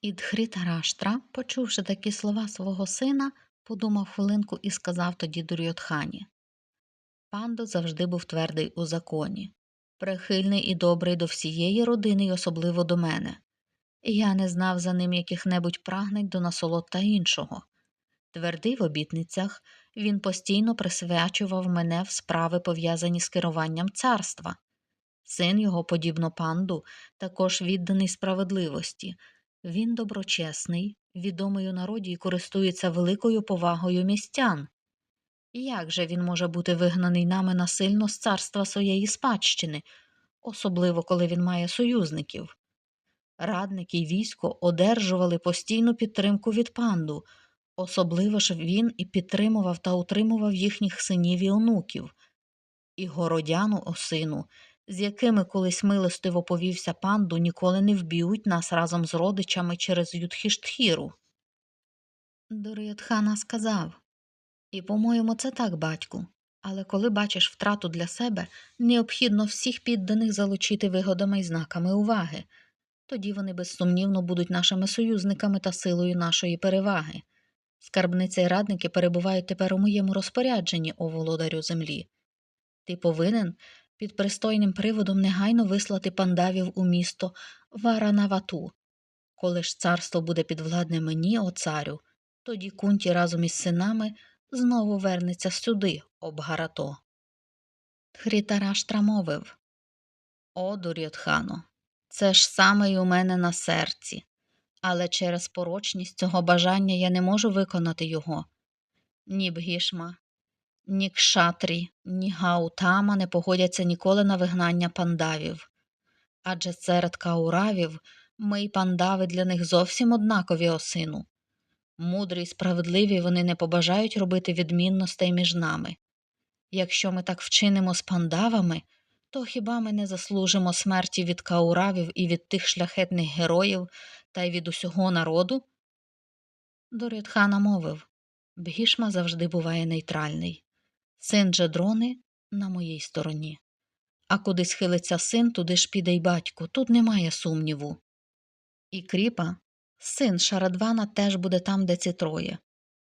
І Дхрітараштра, почувши такі слова свого сина, подумав хвилинку і сказав тоді Дурьотхані. Панду завжди був твердий у законі, прихильний і добрий до всієї родини й особливо до мене. Я не знав за ним яких-небудь прагнень до насолод та іншого. Твердий в обітницях, він постійно присвячував мене в справи, пов'язані з керуванням царства. Син його, подібно панду, також відданий справедливості. Він доброчесний, відомий у народі і користується великою повагою містян. Як же він може бути вигнаний нами насильно з царства своєї спадщини, особливо коли він має союзників? Радники й військо одержували постійну підтримку від панду, особливо ж він і підтримував та утримував їхніх синів і онуків, і городяну осину, з якими колись милостиво повівся панду, ніколи не вб'ють нас разом з родичами через Юдхіштхіру. Дур'ятхана сказав І, по-моєму, це так, батьку. Але коли бачиш втрату для себе, необхідно всіх підданих залучити вигодами і знаками уваги. Тоді вони безсумнівно будуть нашими союзниками та силою нашої переваги. Скарбниця й радники перебувають тепер у моєму розпорядженні, о володарю землі. Ти повинен під пристойним приводом негайно вислати пандавів у місто Варанавату. Коли ж царство буде підвладне мені, о царю, тоді кунті разом із синами знову вернеться сюди, обгарато. Тхрітараштра мовив О, Дур'ятхано, це ж саме й у мене на серці, але через порочність цього бажання я не можу виконати його. Ні Бгішма, ні Кшатрі, ні Гаутама не погодяться ніколи на вигнання пандавів. Адже серед кауравів ми й пандави для них зовсім однакові осину. Мудрі й справедливі вони не побажають робити відмінностей між нами. Якщо ми так вчинимо з пандавами, то хіба ми не заслужимо смерті від кауравів і від тих шляхетних героїв та й від усього народу? Дорідхана мовив Бгішма завжди буває нейтральний. Син Джедрони на моїй стороні. А куди схилиться син, туди ж піде й батько, тут немає сумніву. І кріпа, син Шарадвана теж буде там, де ці троє.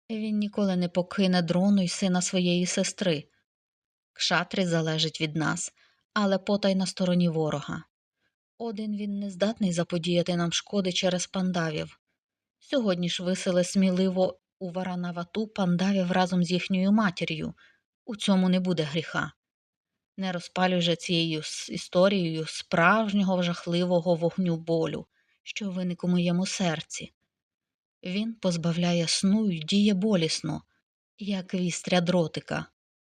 Він ніколи не покине дрону й сина своєї сестри. Кшатрі залежить від нас, але потай на стороні ворога. Один він не здатний заподіяти нам шкоди через пандавів. Сьогодні ж висели сміливо у Варанавату пандавів разом з їхньою матір'ю. У цьому не буде гріха. Не розпалюй же цією історією справжнього жахливого вогню болю, що виник у моєму серці. Він позбавляє сну й діє болісно, як вістря дротика.